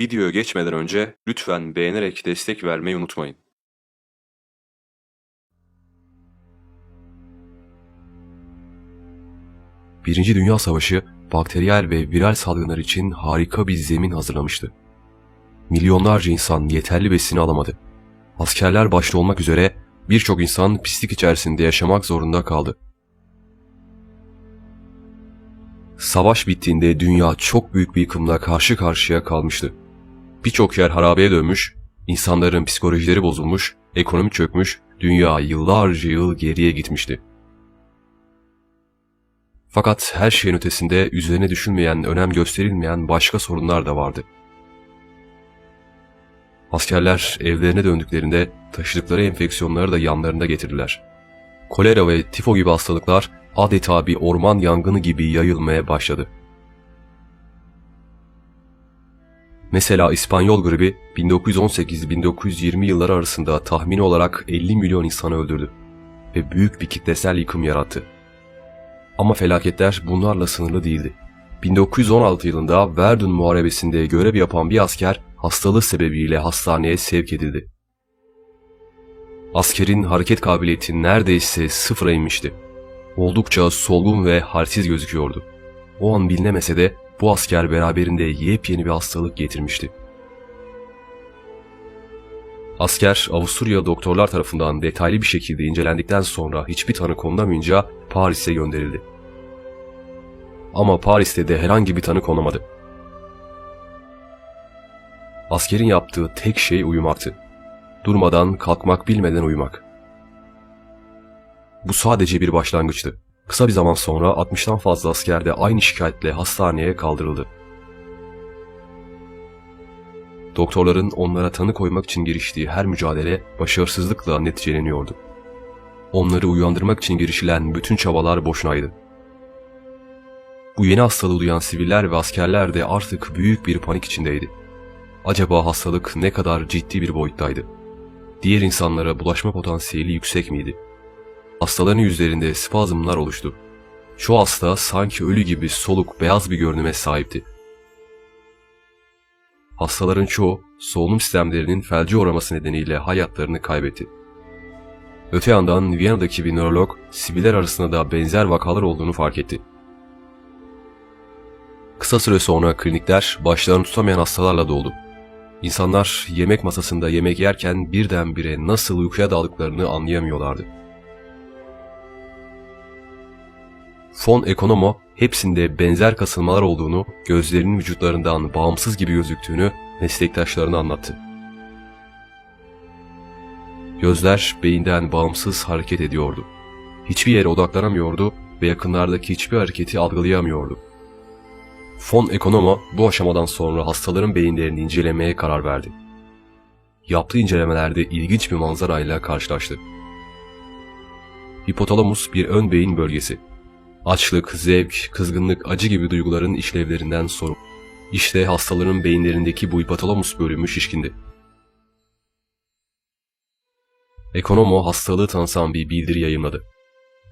Videoya geçmeden önce lütfen beğenerek destek vermeyi unutmayın. Birinci Dünya Savaşı bakteriyel ve viral salgınlar için harika bir zemin hazırlamıştı. Milyonlarca insan yeterli besini alamadı. Askerler başta olmak üzere birçok insan pislik içerisinde yaşamak zorunda kaldı. Savaş bittiğinde dünya çok büyük bir yıkımla karşı karşıya kalmıştı. Birçok yer harabeye dönmüş, insanların psikolojileri bozulmuş, ekonomi çökmüş, dünya yıllarca yıl geriye gitmişti. Fakat her şeyin ötesinde üzerine düşünmeyen, önem gösterilmeyen başka sorunlar da vardı. Askerler evlerine döndüklerinde taşıdıkları enfeksiyonları da yanlarında getirdiler. Kolera ve tifo gibi hastalıklar adeta bir orman yangını gibi yayılmaya başladı. Mesela İspanyol gribi 1918-1920 yılları arasında tahmini olarak 50 milyon insanı öldürdü ve büyük bir kitlesel yıkım yarattı. Ama felaketler bunlarla sınırlı değildi. 1916 yılında Verdun Muharebesi'nde görev yapan bir asker hastalığı sebebiyle hastaneye sevk edildi. Askerin hareket kabiliyeti neredeyse sıfıra inmişti. Oldukça solgun ve halsiz gözüküyordu. O an bilinemese de bu asker beraberinde yepyeni bir hastalık getirmişti. Asker Avusturya doktorlar tarafından detaylı bir şekilde incelendikten sonra hiçbir tanı konulamayınca Paris'e gönderildi. Ama Paris'te de herhangi bir tanı konamadı. Askerin yaptığı tek şey uyumaktı. Durmadan, kalkmak bilmeden uyumak. Bu sadece bir başlangıçtı. Kısa bir zaman sonra 60'tan fazla asker de aynı şikayetle hastaneye kaldırıldı. Doktorların onlara tanı koymak için giriştiği her mücadele başarısızlıkla neticeleniyordu. Onları uyandırmak için girişilen bütün çabalar boşunaydı. Bu yeni hastalığı duyan siviller ve askerler de artık büyük bir panik içindeydi. Acaba hastalık ne kadar ciddi bir boyuttaydı? Diğer insanlara bulaşma potansiyeli yüksek miydi? Hastaların yüzlerinde spazmlar oluştu. Çoğu hasta sanki ölü gibi soluk beyaz bir görünüme sahipti. Hastaların çoğu solunum sistemlerinin felce uğraması nedeniyle hayatlarını kaybetti. Öte yandan Viyana'daki bir nörolog siviller arasında da benzer vakalar olduğunu fark etti. Kısa süre sonra klinikler başlarını tutamayan hastalarla doldu. İnsanlar yemek masasında yemek yerken birdenbire nasıl uykuya daldıklarını anlayamıyorlardı. Fon Ekonomo hepsinde benzer kasılmalar olduğunu, gözlerinin vücutlarından bağımsız gibi gözüktüğünü meslektaşlarına anlattı. Gözler beyinden bağımsız hareket ediyordu. Hiçbir yere odaklanamıyordu ve yakınlardaki hiçbir hareketi algılayamıyordu. Fon Ekonomo bu aşamadan sonra hastaların beyinlerini incelemeye karar verdi. Yaptığı incelemelerde ilginç bir manzarayla karşılaştı. Hipotalamus bir ön beyin bölgesi. Açlık, zevk, kızgınlık, acı gibi duyguların işlevlerinden sorumlu. İşte hastaların beyinlerindeki bu hipotalamus bölümü şişkindi. Ekonomo hastalığı tanısan bir bildiri yayınladı.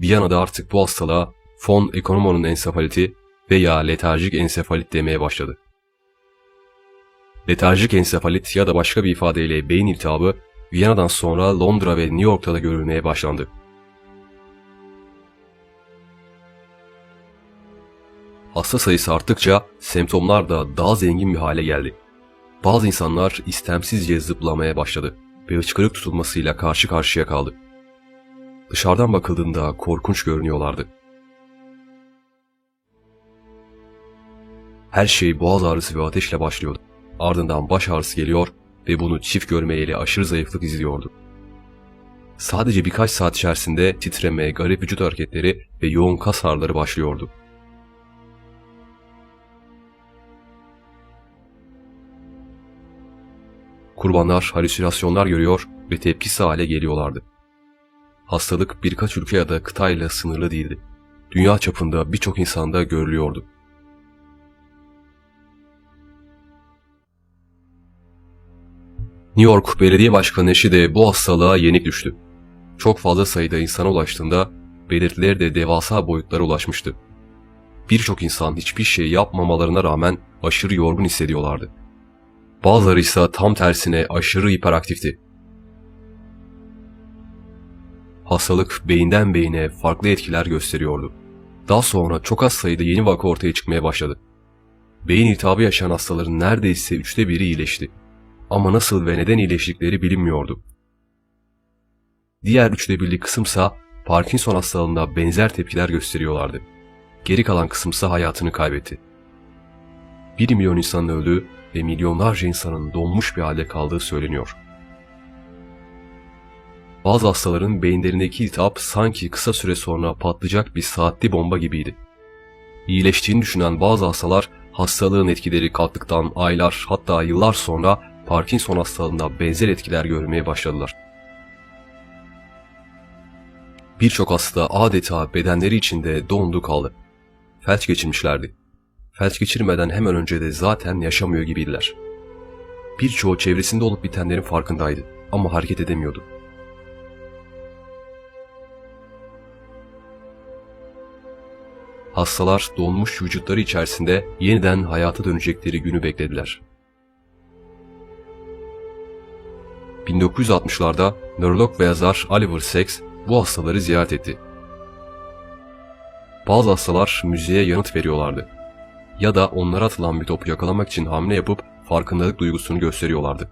Viyana'da artık bu hastalığa fon ekonomonun ensefaliti veya letarjik ensefalit demeye başladı. Letarjik ensefalit ya da başka bir ifadeyle beyin iltihabı Viyana'dan sonra Londra ve New York'ta da görülmeye başlandı. Hasta sayısı arttıkça semptomlar da daha zengin bir hale geldi. Bazı insanlar istemsizce zıplamaya başladı ve hıçkırık tutulmasıyla karşı karşıya kaldı. Dışarıdan bakıldığında korkunç görünüyorlardı. Her şey boğaz ağrısı ve ateşle başlıyordu. Ardından baş ağrısı geliyor ve bunu çift görmeyeli aşırı zayıflık izliyordu. Sadece birkaç saat içerisinde titreme, garip vücut hareketleri ve yoğun kas ağrıları başlıyordu. Kurbanlar halüsinasyonlar görüyor ve tepkisiz hale geliyorlardı. Hastalık birkaç ülke ya da kıtayla sınırlı değildi. Dünya çapında birçok insanda görülüyordu. New York Belediye Başkanı eşi de bu hastalığa yenik düştü. Çok fazla sayıda insana ulaştığında belirtileri de devasa boyutlara ulaşmıştı. Birçok insan hiçbir şey yapmamalarına rağmen aşırı yorgun hissediyorlardı. Bazıları ise tam tersine aşırı hiperaktifti. Hastalık beyinden beyine farklı etkiler gösteriyordu. Daha sonra çok az sayıda yeni vaka ortaya çıkmaya başladı. Beyin iltihabı yaşayan hastaların neredeyse üçte biri iyileşti. Ama nasıl ve neden iyileştikleri bilinmiyordu. Diğer üçte birlik kısımsa Parkinson hastalığında benzer tepkiler gösteriyorlardı. Geri kalan kısımsa hayatını kaybetti. 1 milyon insanın öldüğü ve milyonlarca insanın donmuş bir halde kaldığı söyleniyor. Bazı hastaların beyinlerindeki iltihap sanki kısa süre sonra patlayacak bir saatli bomba gibiydi. İyileştiğini düşünen bazı hastalar hastalığın etkileri kalktıktan aylar hatta yıllar sonra Parkinson hastalığında benzer etkiler görmeye başladılar. Birçok hasta adeta bedenleri içinde dondu kaldı. Felç geçirmişlerdi. Felç geçirmeden hemen önce de zaten yaşamıyor gibiydiler. Birçoğu çevresinde olup bitenlerin farkındaydı ama hareket edemiyordu. Hastalar donmuş vücutları içerisinde yeniden hayata dönecekleri günü beklediler. 1960'larda nörolog ve yazar Oliver Sacks bu hastaları ziyaret etti. Bazı hastalar müziğe yanıt veriyorlardı. Ya da onlara atılan bir topu yakalamak için hamle yapıp farkındalık duygusunu gösteriyorlardı.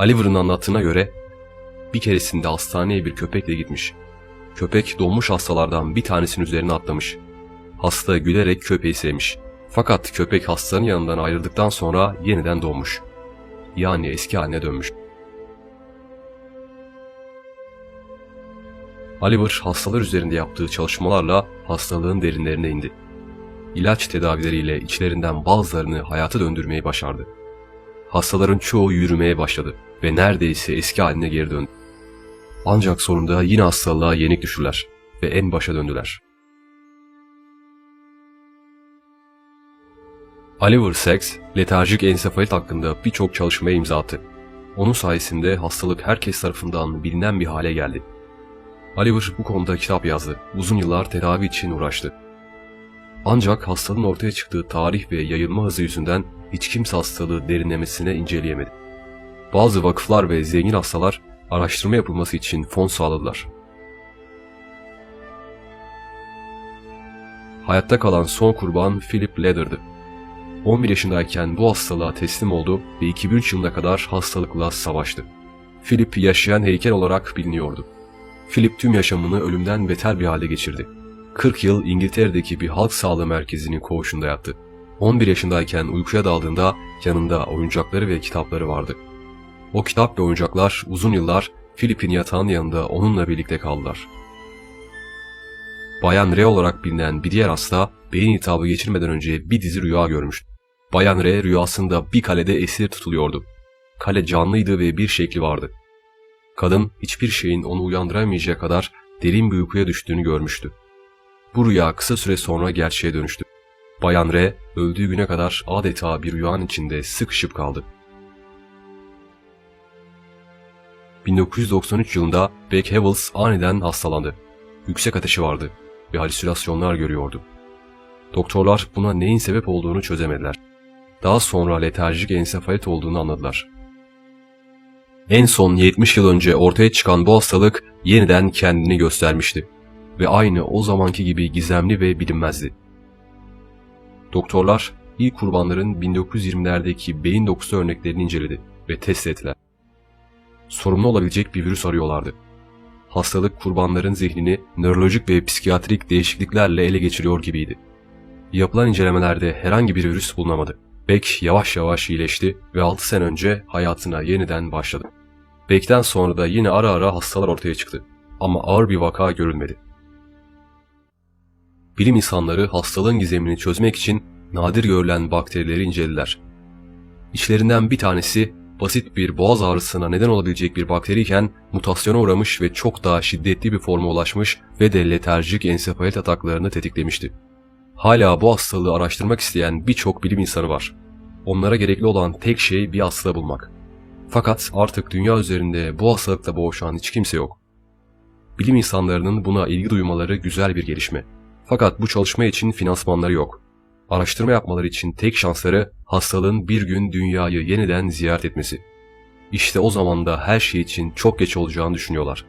Oliver'ın anlattığına göre bir keresinde hastaneye bir köpekle gitmiş. Köpek donmuş hastalardan bir tanesinin üzerine atlamış. Hasta gülerek köpeği sevmiş. Fakat köpek hastanın yanından ayrıldıktan sonra yeniden doğmuş. Yani eski haline dönmüş. Oliver hastalar üzerinde yaptığı çalışmalarla hastalığın derinlerine indi. İlaç tedavileriyle içlerinden bazılarını hayata döndürmeyi başardı. Hastaların çoğu yürümeye başladı ve neredeyse eski haline geri döndü. Ancak sonunda yine hastalığa yenik düştüler ve en başa döndüler. Oliver Sacks, letarjik ensefalit hakkında birçok çalışmaya imza attı. Onun sayesinde hastalık herkes tarafından bilinen bir hale geldi. Oliver bu konuda kitap yazdı. Uzun yıllar tedavi için uğraştı. Ancak hastalığın ortaya çıktığı tarih ve yayılma hızı yüzünden hiç kimse hastalığı derinlemesine inceleyemedi. Bazı vakıflar ve zengin hastalar araştırma yapılması için fon sağladılar. Hayatta kalan son kurban Philip Leder'dı. 11 yaşındayken bu hastalığa teslim oldu ve 2003 yılına kadar hastalıkla savaştı. Philip yaşayan heykel olarak biliniyordu. Philip tüm yaşamını ölümden beter bir hale geçirdi. 40 yıl İngiltere'deki bir halk sağlığı merkezinin koğuşunda yattı. 11 yaşındayken uykuya daldığında yanında oyuncakları ve kitapları vardı. O kitap ve oyuncaklar uzun yıllar Philip'in yatağının yanında onunla birlikte kaldılar. Bayan R olarak bilinen bir diğer hasta beyin iltihabı geçirmeden önce bir dizi rüya görmüştü. Bayan R rüyasında bir kalede esir tutuluyordu. Kale canlıydı ve bir şekli vardı. Kadın hiçbir şeyin onu uyandıramayacağı kadar derin bir uykuya düştüğünü görmüştü. Bu rüya kısa süre sonra gerçeğe dönüştü. Bayan R öldüğü güne kadar adeta bir rüyanın içinde sıkışıp kaldı. 1993 yılında Beck Havels aniden hastalandı. Yüksek ateşi vardı ve halüsinasyonlar görüyordu. Doktorlar buna neyin sebep olduğunu çözemediler. Daha sonra letarjik ensefalit olduğunu anladılar. En son 70 yıl önce ortaya çıkan bu hastalık yeniden kendini göstermişti ve aynı o zamanki gibi gizemli ve bilinmezdi. Doktorlar ilk kurbanların 1920'lerdeki beyin dokusu örneklerini inceledi ve test ettiler. Sorumlu olabilecek bir virüs arıyorlardı. Hastalık kurbanların zihnini nörolojik ve psikiyatrik değişikliklerle ele geçiriyor gibiydi. Yapılan incelemelerde herhangi bir virüs bulunamadı. Beck yavaş yavaş iyileşti ve 6 sene önce hayatına yeniden başladı. Beck'ten sonra da yine ara ara hastalar ortaya çıktı ama ağır bir vaka görülmedi. Bilim insanları hastalığın gizemini çözmek için nadir görülen bakterileri incelediler. İçlerinden bir tanesi basit bir boğaz ağrısına neden olabilecek bir bakteriyken mutasyona uğramış ve çok daha şiddetli bir forma ulaşmış ve de letarjik ensefalit ataklarını tetiklemişti. Hala bu hastalığı araştırmak isteyen birçok bilim insanı var. Onlara gerekli olan tek şey bir hasta bulmak. Fakat artık dünya üzerinde bu hastalıkla boğuşan hiç kimse yok. Bilim insanlarının buna ilgi duymaları güzel bir gelişme. Fakat bu çalışma için finansmanları yok. Araştırma yapmaları için tek şansları Hastalığın bir gün dünyayı yeniden ziyaret etmesi. İşte o zaman da her şey için çok geç olacağını düşünüyorlar.